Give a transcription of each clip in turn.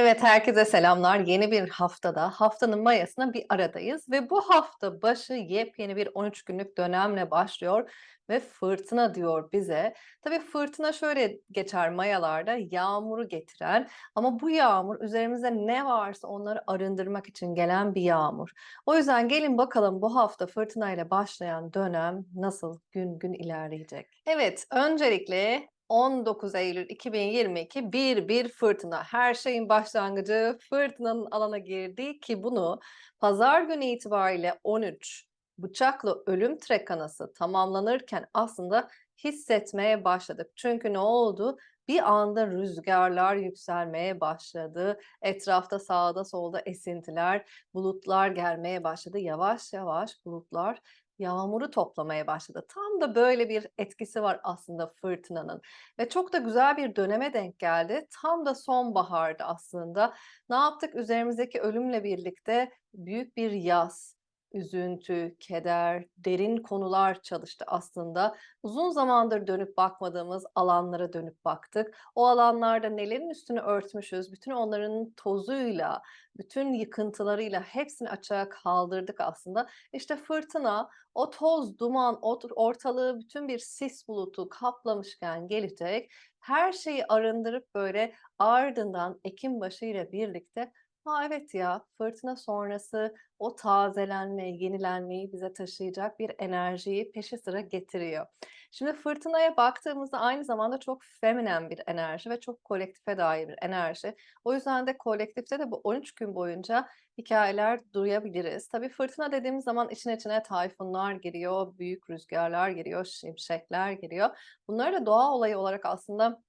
Evet, herkese selamlar. Yeni bir haftada, haftanın mayasına bir aradayız ve bu hafta başı yepyeni bir 13 günlük dönemle başlıyor ve fırtına diyor bize. Tabii fırtına şöyle geçer mayalarda, yağmuru getiren ama bu yağmur üzerimizde ne varsa onları arındırmak için gelen bir yağmur. O yüzden gelin bakalım bu hafta fırtınayla başlayan dönem nasıl gün gün ilerleyecek? Evet, öncelikle 19 Eylül 2022 bir bir fırtına. Her şeyin başlangıcı fırtınanın alana girdi ki bunu pazar günü itibariyle 13 bıçaklı ölüm trekanası tamamlanırken aslında hissetmeye başladık. Çünkü ne oldu? Bir anda rüzgarlar yükselmeye başladı. Etrafta sağda solda esintiler, bulutlar gelmeye başladı. Yavaş yavaş bulutlar yağmuru toplamaya başladı. Tam da böyle bir etkisi var aslında fırtınanın ve çok da güzel bir döneme denk geldi. Tam da sonbaharda aslında. Ne yaptık? Üzerimizdeki ölümle birlikte büyük bir yaz, üzüntü, keder, derin konular çalıştı aslında. Uzun zamandır dönüp bakmadığımız alanlara dönüp baktık. O alanlarda nelerin üstünü örtmüşüz, bütün onların tozuyla, bütün yıkıntılarıyla hepsini açığa kaldırdık aslında. İşte fırtına o toz, duman, ortalığı bütün bir sis bulutu kaplamışken gelecek. Her şeyi arındırıp böyle ardından Ekim başı ile birlikte Ha, evet ya, fırtına sonrası o tazelenme, yenilenmeyi bize taşıyacak bir enerjiyi peşi sıra getiriyor. Şimdi fırtınaya baktığımızda aynı zamanda çok feminen bir enerji ve çok kolektife dair bir enerji. O yüzden de kolektifte de bu 13 gün boyunca hikayeler duyabiliriz. Tabii fırtına dediğimiz zaman için içine tayfunlar giriyor, büyük rüzgarlar giriyor, şimşekler giriyor. Bunları da doğa olayı olarak aslında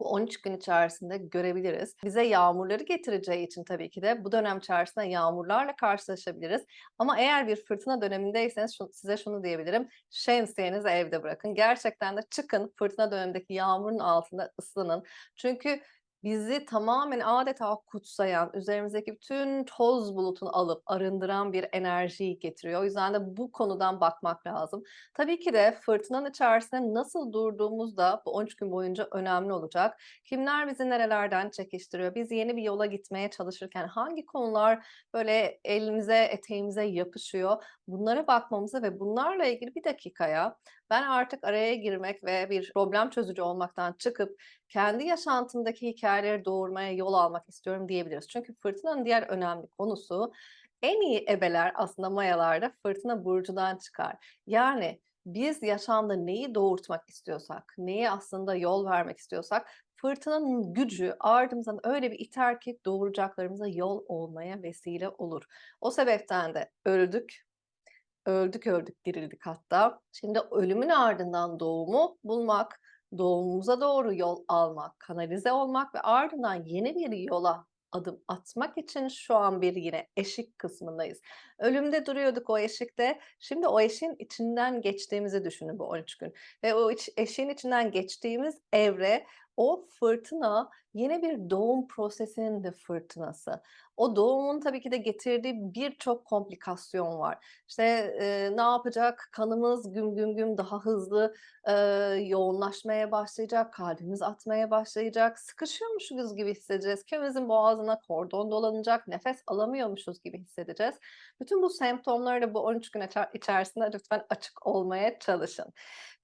bu 13 gün içerisinde görebiliriz. Bize yağmurları getireceği için tabii ki de bu dönem içerisinde yağmurlarla karşılaşabiliriz. Ama eğer bir fırtına dönemindeyseniz şu, size şunu diyebilirim. Şemsiyenizi evde bırakın. Gerçekten de çıkın fırtına dönemindeki yağmurun altında ıslanın. Çünkü bizi tamamen adeta kutsayan, üzerimizdeki bütün toz bulutunu alıp arındıran bir enerjiyi getiriyor. O yüzden de bu konudan bakmak lazım. Tabii ki de fırtınanın içerisinde nasıl durduğumuz da bu 13 gün boyunca önemli olacak. Kimler bizi nerelerden çekiştiriyor? Biz yeni bir yola gitmeye çalışırken hangi konular böyle elimize, eteğimize yapışıyor? Bunlara bakmamızı ve bunlarla ilgili bir dakikaya ben artık araya girmek ve bir problem çözücü olmaktan çıkıp kendi yaşantımdaki hikayeleri doğurmaya yol almak istiyorum diyebiliriz. Çünkü fırtınanın diğer önemli konusu en iyi ebeler aslında mayalarda fırtına burcundan çıkar. Yani biz yaşamda neyi doğurtmak istiyorsak, neyi aslında yol vermek istiyorsak fırtınanın gücü ardımızdan öyle bir iter ki doğuracaklarımıza yol olmaya vesile olur. O sebepten de öldük, öldük öldük dirildik hatta. Şimdi ölümün ardından doğumu bulmak, doğumumuza doğru yol almak, kanalize olmak ve ardından yeni bir yola adım atmak için şu an bir yine eşik kısmındayız. Ölümde duruyorduk o eşikte. Şimdi o eşiğin içinden geçtiğimizi düşünün bu 13 gün. Ve o eşiğin içinden geçtiğimiz evre o fırtına yeni bir doğum prosesinin de fırtınası. O doğumun tabii ki de getirdiği birçok komplikasyon var. İşte e, ne yapacak? Kanımız güm güm güm daha hızlı e, yoğunlaşmaya başlayacak, kalbimiz atmaya başlayacak, sıkışıyormuşuz gibi hissedeceğiz. Kimimizin boğazına kordon dolanacak, nefes alamıyormuşuz gibi hissedeceğiz. Bütün bu semptomları da bu 13 gün içerisinde lütfen açık olmaya çalışın.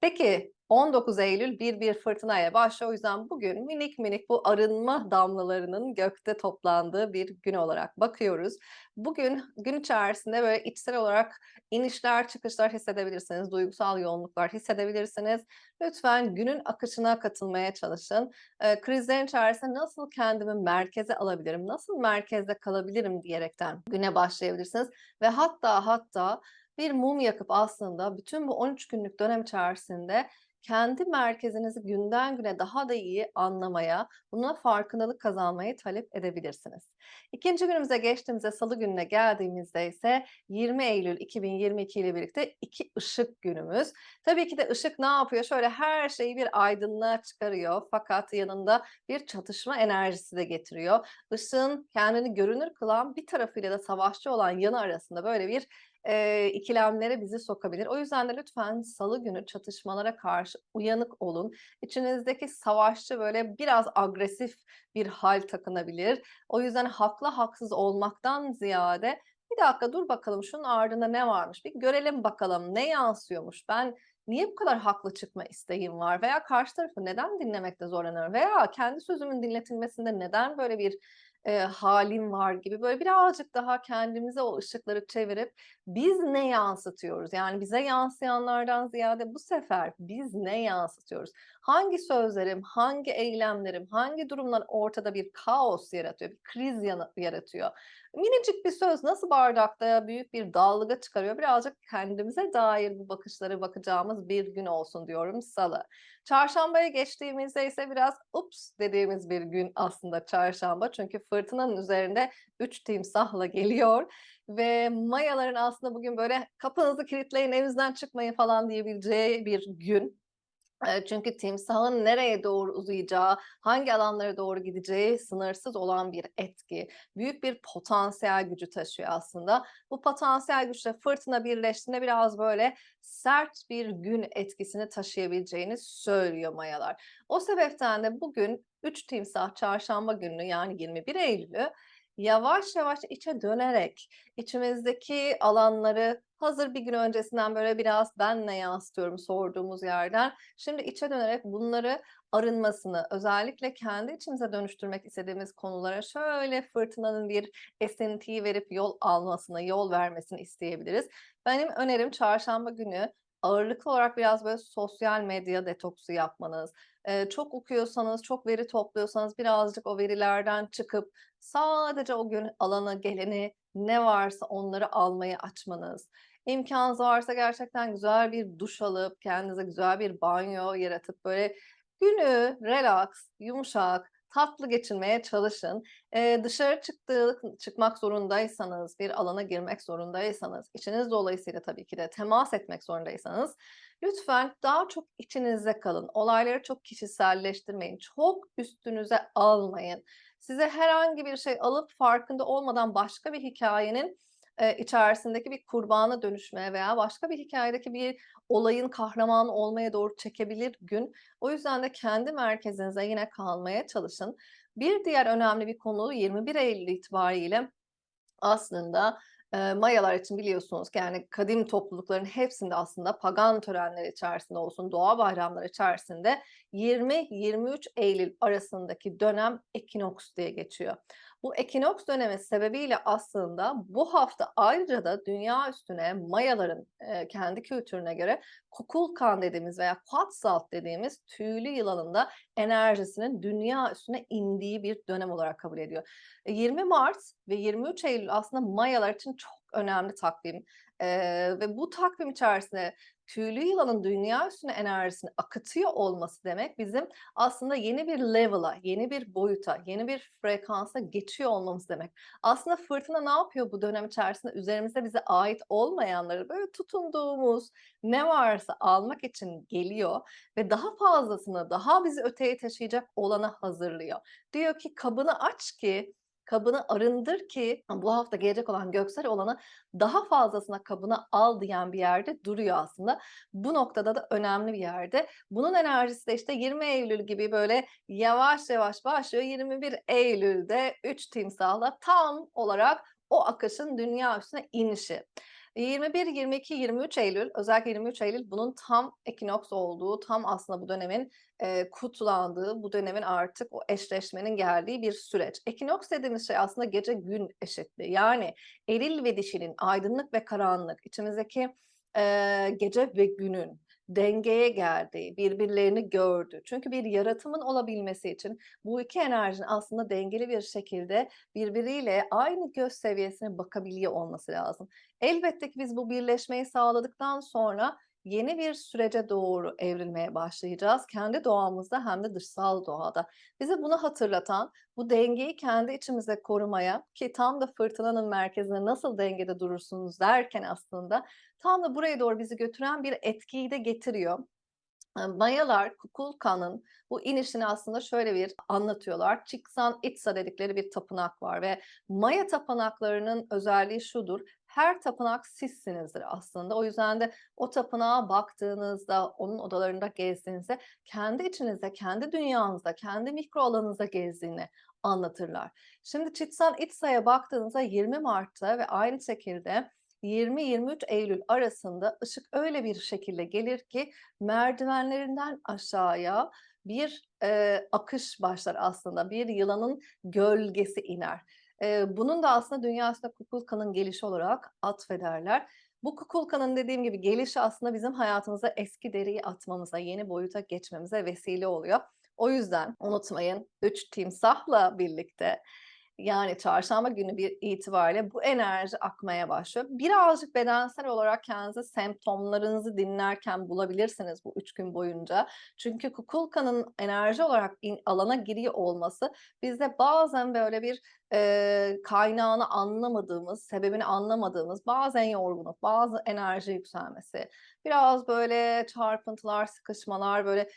Peki 19 Eylül bir bir fırtınaya başlıyor. O yüzden bugün minik minik bu arınma damlalarının gökte toplandığı bir gün olarak bakıyoruz. Bugün gün içerisinde böyle içsel olarak inişler çıkışlar hissedebilirsiniz, duygusal yoğunluklar hissedebilirsiniz. Lütfen günün akışına katılmaya çalışın. Ee, krizlerin içerisinde nasıl kendimi merkeze alabilirim, nasıl merkezde kalabilirim diyerekten güne başlayabilirsiniz. Ve hatta hatta bir mum yakıp aslında bütün bu 13 günlük dönem içerisinde kendi merkezinizi günden güne daha da iyi anlamaya, buna farkındalık kazanmayı talep edebilirsiniz. İkinci günümüze geçtiğimizde salı gününe geldiğimizde ise 20 Eylül 2022 ile birlikte iki ışık günümüz. Tabii ki de ışık ne yapıyor? Şöyle her şeyi bir aydınlığa çıkarıyor fakat yanında bir çatışma enerjisi de getiriyor. Işığın kendini görünür kılan bir tarafıyla da savaşçı olan yanı arasında böyle bir eee, ikilemlere bizi sokabilir. O yüzden de lütfen salı günü çatışmalara karşı uyanık olun. İçinizdeki savaşçı, böyle, biraz agresif bir hâl takınabilir. O yüzden haklı haksız olmaktan ziyade, "Bir dakika, dur bakalım, şunun ardında ne varmış? Bir görelim bakalım, ne yansıyormuş? Ben niye bu kadar haklı çıkma isteğim var veya karşı tarafı neden dinlemekte zorlanıyorum veya kendi sözümün dinletilmesinde neden böyle bir, eee, hâlim var?" gibi, böyle, birazcık daha kendimize o ışıkları çevirip biz ne yansıtıyoruz? Yani bize yansıyanlardan ziyade bu sefer biz ne yansıtıyoruz? Hangi sözlerim, hangi eylemlerim, hangi durumlar ortada bir kaos yaratıyor, bir kriz yaratıyor? Minicik bir söz nasıl bardakta büyük bir dalga çıkarıyor? Birazcık kendimize dair bu bakışlara bakacağımız bir gün olsun diyorum salı. Çarşambaya geçtiğimizde ise biraz "ups" dediğimiz bir gün aslında çarşamba. Çünkü fırtınanın üzerinde 3 timsahla geliyor ve Mayaların aslında bugün, böyle, "Kapınızı kilitleyin, evinizden çıkmayın." falan diyebileceği bir gün. Çünkü timsahın nereye doğru uzayacağı, hangi alanlara doğru gideceği sınırsız olan bir etki. Büyük bir potansiyel gücü taşıyor aslında. Bu potansiyel güçle fırtına birleştiğinde biraz, böyle, sert bir gün etkisini taşıyabileceğini söylüyor Mayalar. O sebepten de bugün 3 timsah çarşamba gününü yani 21 Eylül'ü yavaş yavaş içe dönerek içimizdeki alanları hazır bir gün öncesinden, böyle, biraz "Ben ne yansıtıyorum?" sorduğumuz yerden şimdi içe dönerek bunları arınmasını, özellikle kendi içimize dönüştürmek istediğimiz konulara şöyle fırtınanın bir esintiyi verip yol almasını, yol vermesini isteyebiliriz. Benim önerim çarşamba günü ağırlıklı olarak biraz, böyle, sosyal medya detoksu yapmanız. Çok okuyorsanız, çok veri topluyorsanız birazcık o verilerden çıkıp sadece o gün alana geleni ne varsa onları almayı açmanız. İmkânınız varsa gerçekten güzel bir duş alıp kendinize güzel bir banyo yaratıp, böyle, günü relaks, yumuşak, tatlı geçirmeye çalışın. Eee, dışarı çıktığı çıkmak zorundaysanız, bir alana girmek zorundaysanız, işiniz dolayısıyla tabii ki de temas etmek zorundaysanız lütfen daha çok içinizde kalın. Olayları çok kişiselleştirmeyin. Çok üstünüze almayın. Size herhangi bir şey alıp farkında olmadan başka bir hikâyenin, eee, içerisindeki bir kurbağana dönüşmeye veya başka bir hikâyedeki bir olayın kahramanı olmaya doğru çekebilir gün. O yüzden de kendi merkezinize yine kalmaya çalışın. Bir diğer önemli bir konu 21 Eylül itibariyle aslında, eee, Mayalar için biliyorsunuz ki, yani, kadim toplulukların hepsinde aslında pagan törenleri içerisinde olsun, doğa bayramları içerisinde 20-23 Eylül arasındaki dönem ekinoks diye geçiyor. Bu ekinoks dönemi sebebiyle aslında bu hafta ayrıca da dünya üstüne Mayaların, eee, kendi kültürüne göre Kukulkan dediğimiz veya Quetzalcoatl dediğimiz tüylü yılanın da enerjisinin dünya üstüne indiği bir dönem olarak kabul ediyor. E, 20 Mart ve 23 Eylül aslında Mayalar için çok önemli takvim, eee, ve bu takvim içerisinde tüylü yılanın dünya üstüne enerjisini akıtıyor olması demek bizim aslında yeni bir level'a, yeni bir boyuta, yeni bir frekansa geçiyor olmamız demek. Aslında fırtına ne yapıyor bu dönem içerisinde? Üzerimizde bize ait olmayanları, böyle, tutunduğumuz ne varsa almak için geliyor ve daha fazlasını, daha bizi öteye taşıyacak olana hazırlıyor. Diyor ki, "Kabını aç ki, kabını arındır ki bu hafta gelecek olan göksel olana daha fazlasına kabını al." diyen bir yerde duruyor aslında. Bu noktada da önemli bir yerde. Bunun enerjisi de, işte, 20 Eylül gibi, böyle, yavaş yavaş başlıyor. 21 Eylül'de 3 timsahla tam olarak o akışın dünya üstüne inişi. 21-22-23 Eylül, özellikle 23 Eylül bunun tam ekinoks olduğu, tam aslında bu dönemin, eee, kutlandığı, bu dönemin artık o eşleşmenin geldiği bir süreç. Ekinoks dediğimiz şey aslında gece gün eşitliği. Yani eril ve dişinin, aydınlık ve karanlık, içimizdeki, eee, gece ve günün dengeye geldiği, birbirlerini gördüğü. Çünkü bir yaratımın olabilmesi için bu 2 enerjinin aslında dengeli bir şekilde birbiriyle aynı göz seviyesine bakabiliyor olması lazım. Elbette ki biz bu birleşmeyi sağladıktan sonra yeni bir sürece doğru evrilmeye başlayacağız. Kendi doğamızda hem de dışsal doğada. Bize bunu hatırlatan, bu dengeyi kendi içimizde korumaya ki tam da fırtınanın merkezinde nasıl dengede durursunuz derken aslında tam da buraya doğru bizi götüren bir etkiyi de getiriyor. Mayalar Kukulkan'ın bu inişini aslında şöyle bir anlatıyorlar. Chichen Itza dedikleri bir tapınak var ve Maya tapınaklarının özelliği şudur: her tapınak sizsinizdir aslında. O yüzden de o tapınağa baktığınızda, onun odalarında gezdiğinizde kendi içinizde, kendi dünyanızda, kendi mikro alanınızda gezdiğini anlatırlar. Şimdi Chichen Itza'ya baktığınızda 20 Mart'ta ve aynı şekilde 20-23 Eylül arasında ışık öyle bir şekilde gelir ki merdivenlerinden aşağıya bir, eee, akış başlar aslında. Bir yılanın gölgesi iner. Eee, bunun da aslında dünyasında Kukulkan'ın gelişi olarak atfederler. Bu Kukulkan'ın dediğim gibi gelişi aslında bizim hayatımıza eski deriyi atmamıza, yeni boyuta geçmemize vesile oluyor. O yüzden unutmayın 3 timsahla birlikte yani çarşamba günü bir itibariyle bu enerji akmaya başlıyor. Birazcık bedensel olarak kendinizi semptomlarınızı dinlerken bulabilirsiniz bu 3 gün boyunca. Çünkü Kukulkan'ın enerji olarak in alana giriyor olması bizde bazen böyle bir, eee, kaynağını anlamadığımız, sebebini anlamadığımız, bazen yorgunluk, bazı enerji yükselmesi, biraz böyle çarpıntılar, sıkışmalar, böyle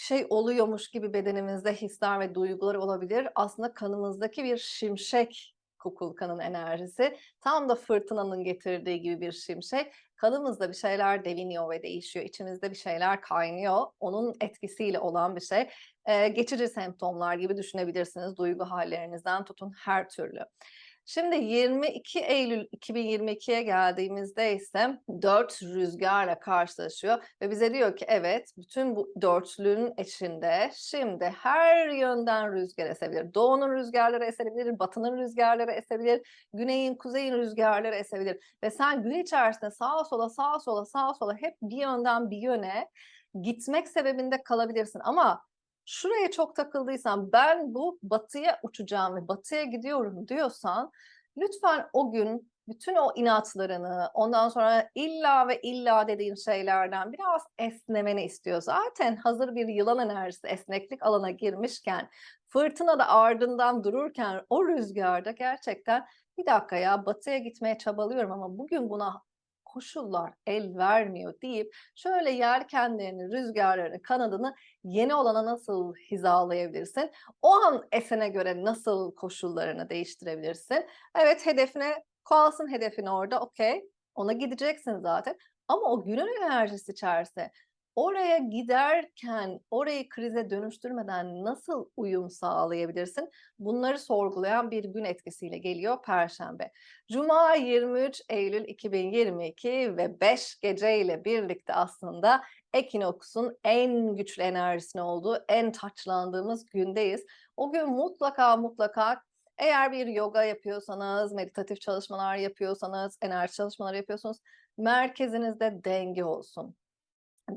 şey oluyormuş gibi bedenimizde hisler ve duygular olabilir. Aslında kanımızdaki bir şimşek Kukulkan'ın enerjisi. Tam da fırtınanın getirdiği gibi bir şimşek. Kanımızda bir şeyler deviniyor ve değişiyor. İçimizde bir şeyler kaynıyor. Onun etkisiyle olan bir şey. Eee, geçici semptomlar gibi düşünebilirsiniz. Duygu hallerinizden tutun her türlü. Şimdi 22 Eylül 2022'ye geldiğimizde ise 4 rüzgarla karşılaşıyor ve bize diyor ki evet bütün bu dörtlünün içinde şimdi her yönden rüzgar esebilir. Doğunun rüzgarları esebilir, batının rüzgarları esebilir, güneyin, kuzeyin rüzgarları esebilir ve sen gün içerisinde sağa sola, sağa sola, sağa sola hep bir yönden bir yöne gitmek sebebinde kalabilirsin ama şuraya çok takıldıysan, ben bu batıya uçacağım ve batıya gidiyorum diyorsan, lütfen o gün bütün o inatlarını, ondan sonra illa ve illa dediğin şeylerden biraz esnemeni istiyor. Zaten hazır bir yılan enerjisi esneklik alana girmişken, fırtına da ardından dururken o rüzgarda gerçekten bir dakika ya batıya gitmeye çabalıyorum ama bugün buna koşullar el vermiyor deyip şöyle yelkenlerini, rüzgarlarını, kanadını yeni olana nasıl hizalayabilirsin? O an esene göre nasıl koşullarını değiştirebilirsin? Evet hedefine kalsın hedefin orada okey. Ona gideceksin zaten. Ama o günün enerjisi içerse oraya giderken orayı krize dönüştürmeden nasıl uyum sağlayabilirsin? Bunları sorgulayan bir gün etkisiyle geliyor Perşembe. Cuma 23 Eylül 2022 ve 5 gece ile birlikte aslında Ekinoks'un en güçlü enerjisine olduğu, en taçlandığımız gündeyiz. O gün mutlaka mutlaka eğer bir yoga yapıyorsanız, meditatif çalışmalar yapıyorsanız, enerji çalışmaları yapıyorsanız merkezinizde denge olsun.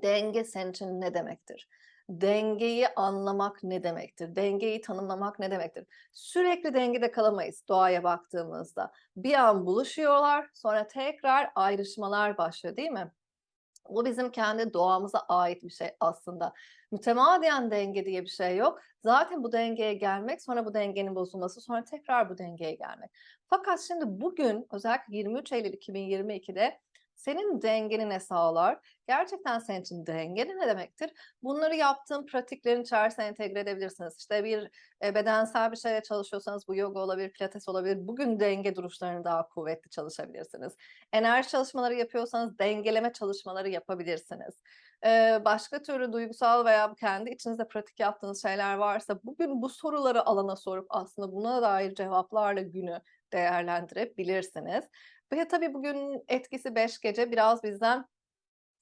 Denge senin için ne demektir? Dengeyi anlamak ne demektir? Dengeyi tanımlamak ne demektir? Sürekli dengede kalamayız doğaya baktığımızda. Bir an buluşuyorlar, sonra tekrar ayrışmalar başlıyor, değil mi? Bu bizim kendi doğamıza ait bir şey aslında. Mütemadiyen denge diye bir şey yok. Zaten bu dengeye gelmek, sonra bu dengenin bozulması, sonra tekrar bu dengeye gelmek. Fakat şimdi bugün özellikle 23 Eylül 2022'de senin dengeni ne sağlar? Gerçekten senin için denge ne demektir? Bunları yaptığın pratiklerin içerisine entegre edebilirsiniz. İşte bir e, bedensel bir şeye çalışıyorsanız bu yoga olabilir, pilates olabilir. Bugün denge duruşlarını daha kuvvetli çalışabilirsiniz. Enerji çalışmaları yapıyorsanız dengeleme çalışmaları yapabilirsiniz. Başka türlü duygusal veya kendi içinizde pratik yaptığınız şeyler varsa bugün bu soruları alana sorup aslında buna dair cevaplarla günü değerlendirebilirsiniz. Ve tabii bugün etkisi 5 gece biraz bizden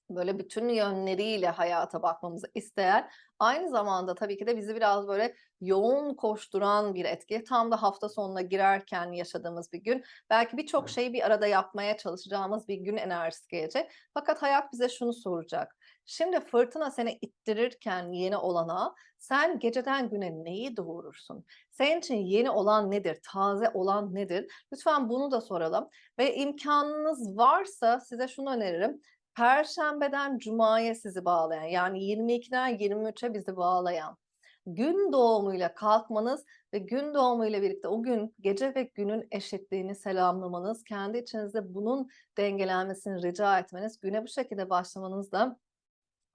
böyle bütün yönleriyle hayata bakmamızı isteyen, aynı zamanda tabii ki de bizi biraz böyle yoğun koşturan bir etki. Tam da hafta sonuna girerken yaşadığımız bir gün. Belki birçok şeyi bir arada yapmaya çalışacağımız bir gün enerjisi gelecek. Fakat hayat bize şunu soracak. Şimdi fırtına seni ittirirken yeni olana, sen geceden güne neyi doğurursun? Senin için yeni olan nedir? Taze olan nedir? Lütfen bunu da soralım ve imkanınız varsa size şunu öneririm. Perşembeden cumaya sizi bağlayan, yani 22'den 23'e bizi bağlayan, gün doğumuyla kalkmanız ve gün doğumuyla birlikte o gün gece ve günün eşitliğini selamlamanız, kendi içinizde bunun dengelenmesini rica etmeniz, güne bu şekilde başlamanız da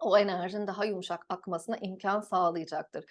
o enerjinin daha yumuşak akmasına imkân sağlayacaktır.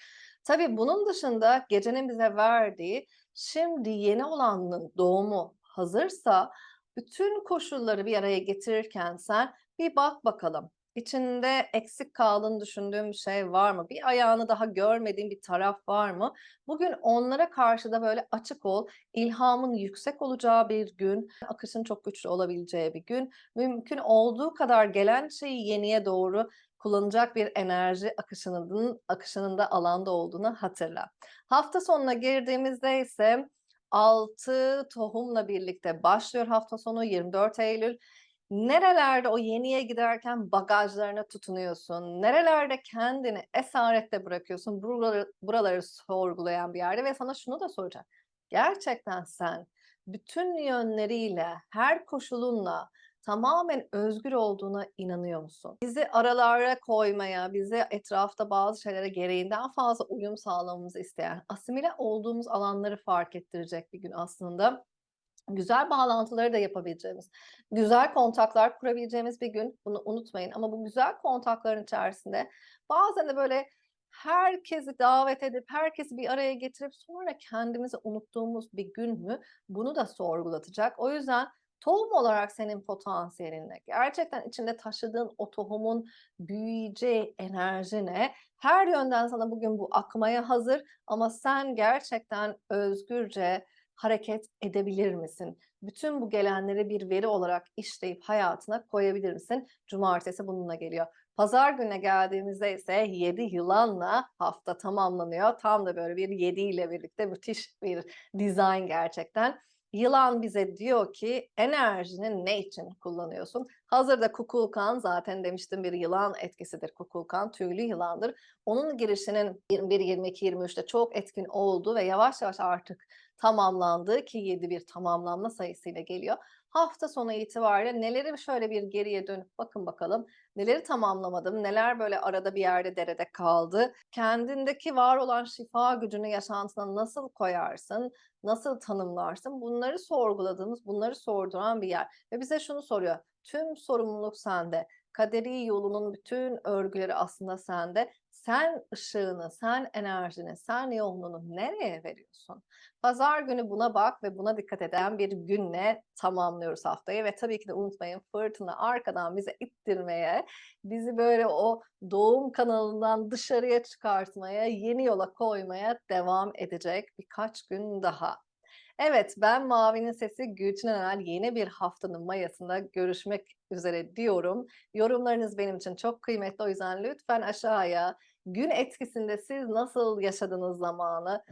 Tabii bunun dışında gecenin bize verdiği, şimdi yeni olanın doğumu hazırsa Bütün koşulları bir araya getirirken sen bir bak bakalım. İçinde eksik kaldığını düşündüğün bir şey var mı? Bir ayağını daha görmediğin bir taraf var mı? Bugün onlara karşı da böyle açık ol. İlhamın yüksek olacağı bir gün, akışın çok güçlü olabileceği bir gün. Mümkün olduğu kadar gelen şeyi yeniye doğru kullanacak bir enerji akışının akışının da alanda olduğunu hatırla. Hafta sonuna girdiğimizde ise 6 tohumla birlikte başlıyor hafta sonu 24 Eylül. Nerelerde o yeniye giderken bagajlarına tutunuyorsun? Nerelerde kendini esarette bırakıyorsun? Buraları, buraları sorgulayan bir yerde ve sana şunu da soracak. Gerçekten sen bütün yönleriyle, her koşulunla tamamen özgür olduğuna inanıyor musun? Bizi aralara koymaya, bizi etrafta bazı şeylere gereğinden fazla uyum sağlamamızı isteyen, asimile olduğumuz alanları fark ettirecek bir gün aslında. Güzel bağlantıları da yapabileceğimiz, güzel kontaklar kurabileceğimiz bir gün. Bunu unutmayın ama bu güzel kontakların içerisinde bazen de böyle herkesi davet edip herkesi bir araya getirip sonra kendimizi unuttuğumuz bir gün mü? Bunu da sorgulatacak. O yüzden tohum olarak senin potansiyelinle, gerçekten içinde taşıdığın o tohumun büyüyeceği enerjine her yönden sana bugün bu akmaya hazır ama sen gerçekten özgürce hareket edebilir misin? Bütün bu gelenleri bir veri olarak işleyip hayatına koyabilir misin? Cumartesi bununla geliyor. Pazar gününe geldiğimizde ise 7 yılanla hafta tamamlanıyor. Tam da böyle bir 7 ile birlikte müthiş bir dizayn gerçekten. Yılan bize diyor ki enerjini ne için kullanıyorsun? Hazırda Kukulkan zaten demiştim bir yılan etkisidir Kukulkan, tüylü yılandır. Onun girişinin 21, 22, 23'te çok etkin oldu ve yavaş yavaş artık tamamlandı ki 7 bir tamamlanma sayısıyla geliyor. Hafta sonu itibariyle neleri şöyle bir geriye dönüp bakın bakalım. Neleri tamamlamadım, neler böyle arada bir yerde derede kaldı. Kendindeki var olan şifa gücünü yaşantına nasıl koyarsın, nasıl tanımlarsın? Bunları sorguladığımız, bunları sorduran bir yer. Ve bize şunu soruyor. Tüm sorumluluk sende. Kaderi yolunun bütün örgüleri aslında sende. Sen ışığını, sen enerjini, sen yoğunluğunu nereye veriyorsun? Pazar günü buna bak ve buna dikkat eden bir günle tamamlıyoruz haftayı ve tabii ki de unutmayın fırtına arkadan bize ittirmeye, bizi böyle o doğum kanalından dışarıya çıkartmaya, yeni yola koymaya devam edecek birkaç gün daha. Evet, ben Mavi'nin Sesi Gülçin Önel yeni bir haftanın mayasında görüşmek üzere diyorum. Yorumlarınız benim için çok kıymetli o yüzden lütfen aşağıya gün etkisinde siz nasıl yaşadınız zamanı?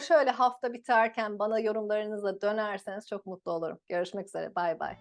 Şöyle hafta biterken bana yorumlarınızla dönerseniz çok mutlu olurum. Görüşmek üzere. Bay bay.